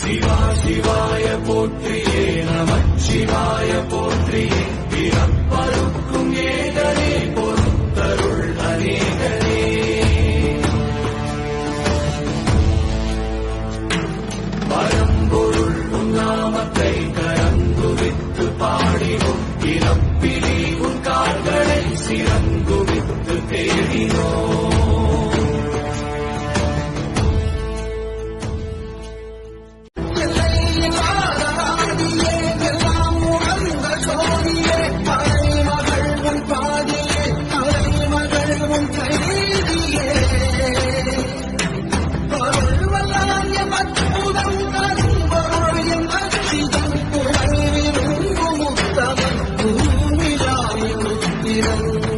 சிவா சிவாய போற்றியே நம சிவாய போற்றியே பிறப்பருக்கும் ஏகனே பொருத்தருள் அநேகனே பரம்பொருள் உன்னாமத்தை கரங்குவித்து பாடினோம் இறப்பிலே உன் கார்களை சிறங்குவித்து தேடினோம் ದಿನವೂ